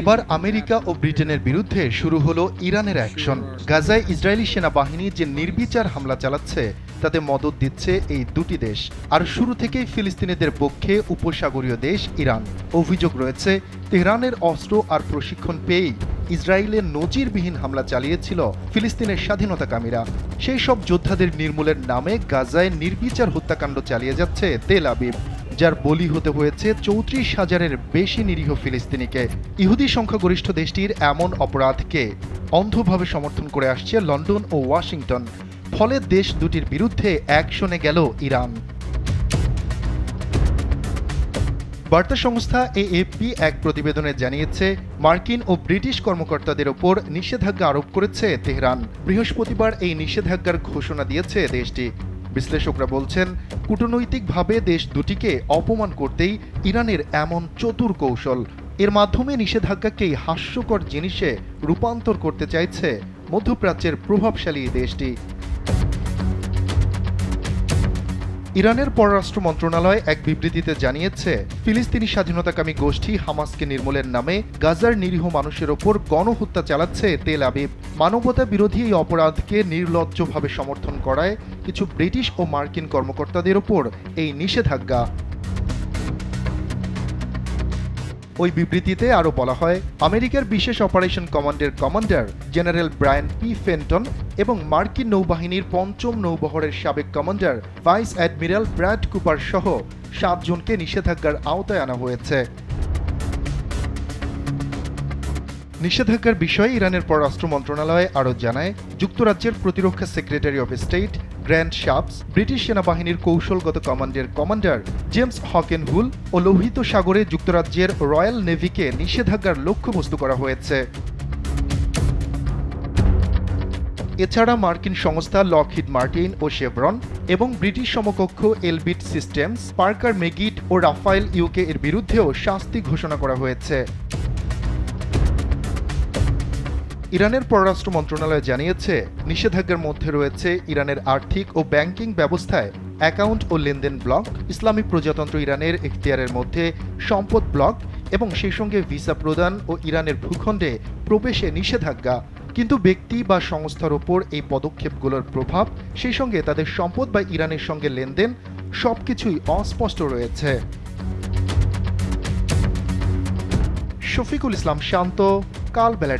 এবার আমেরিকা ও ব্রিটেনের বিরুদ্ধে শুরু হলো ইরানের অ্যাকশন। গাজায় ইসরায়েলি সেনাবাহিনী যে নির্বিচার হামলা চালাচ্ছে, তাতে মদত দিচ্ছে এই দুটি দেশ। আর শুরু থেকেই ফিলিস্তিনিদের পক্ষে উপসাগরীয় দেশ ইরান। অভিযোগ রয়েছে, তেহরানের অস্ত্র আর প্রশিক্ষণ পেয়েই ইসরায়েলের নজিরবিহীন হামলা চালিয়েছিল ফিলিস্তিনের স্বাধীনতাকামীরা। সেই সব যোদ্ধাদের নির্মূলের নামে গাজায় নির্বিচার হত্যাকাণ্ড চালিয়ে যাচ্ছে তেল আবিব। যার বলি হতে হয়েছে, চৌত্রিশ হাজারের বেশি নিরীহ ফিলিস্তিনিকে। ইহুদি সংখ্যাগরিষ্ঠ দেশটির এমন অপরাধকে অন্ধভাবে সমর্থন করে আসছে লন্ডন ও ওয়াশিংটন। ফলে দেশ দুটির বিরুদ্ধে অ্যাকশনে গেল ইরান। বার্তা সংস্থা এএফপি এক প্রতিবেদনে জানিয়েছে, মার্কিন ও ব্রিটিশ কর্মকর্তাদের ওপর নিষেধাজ্ঞা আরোপ করেছে তেহরান। বৃহস্পতিবার এই নিষেধাজ্ঞার ঘোষণা দিয়েছে দেশটি। বিশ্লেষকরা বলছেন, কূটনৈতিকভাবে দেশ দুটিকে অপমান করতেই ইরানের এমন চতুর কৌশল। এর মাধ্যমে নিষেধাজ্ঞাকেই হাস্যকর জিনিসে রূপান্তর করতে চাইছে মধ্যপ্রাচ্যের প্রভাবশালী দেশটি। ইরানের পররাষ্ট্র মন্ত্রণালয় এক বিবৃতিতে জানিয়েছে, ফিলিস্তিনি স্বাধীনতাকামী গোষ্ঠী হামাসকে নির্মূলের নামে গাজার নিরীহ মানুষের ওপর গণহত্যা চালাচ্ছে তেল আবিব। মানবতা বিরোধী এই অপরাধকে নির্লজ্জভাবে সমর্থন করায় কিছু ব্রিটিশ ও মার্কিন কর্মকর্তাদের ওপর এই নিষেধাজ্ঞা ওই বিবৃতিতে আরও বলা হয়, আমেরিকার বিশেষ অপারেশন কমান্ডের commander general Brian P Fenton এবং মার্কিন নৌবাহিনীর পঞ্চম নৌবহরের সাবেক commander vice admiral Brad Cooper সহ সাতজনকে নিষেধাজ্ঞার আওতায় আনা হয়েছে। নিষেধাজ্ঞার বিষয়ে ইরানের পররাষ্ট্র মন্ত্রণালয় আরও জানায়, যুক্তরাজ্যের প্রতিরক্ষা secretary of state Grant Shapps, British সেনাবাহিনীর কৌশলগত কমান্ডের কমান্ডার জেমস হকেন হুল ও লোহিত সাগরে যুক্তরাজ্যের রয়্যাল নেভিকে নিষেধাজ্ঞার লক্ষ্যবস্তু করা হয়েছে। এছাড়া মার্কিন সংস্থা লকহিড মার্টিন ও শেভরন এবং ব্রিটিশ সমকক্ষ এলবিট সিস্টেমস, পার্কার মেগিট ও রাফায়েল ইউকে এর বিরুদ্ধেও শাস্তি ঘোষণা করা হয়েছে। ইরানের পররাষ্ট্র মন্ত্রণালয় জানিয়েছে, নিষেধাজ্ঞার মধ্যে রয়েছে ইরানের আর্থিক ও ব্যাংকিং ব্যবস্থায় অ্যাকাউন্ট ও লেনদেন ব্লক ইসলামিক প্রজাতন্ত্র ইরানের এখতিয়ারের মধ্যে সম্পদ ব্লক এবং সেই সঙ্গে ভিসা প্রদান ও ইরানের ভূখণ্ডে প্রবেশে নিষেধাজ্ঞা। কিন্তু ব্যক্তি বা সংস্থার ওপর এই পদক্ষেপগুলোর প্রভাব, সেই সঙ্গে তাদের সম্পদ বা ইরানের সঙ্গে লেনদেন সবকিছুই অস্পষ্ট রয়েছে। শফিকুল ইসলাম শান্ত কাল বেলা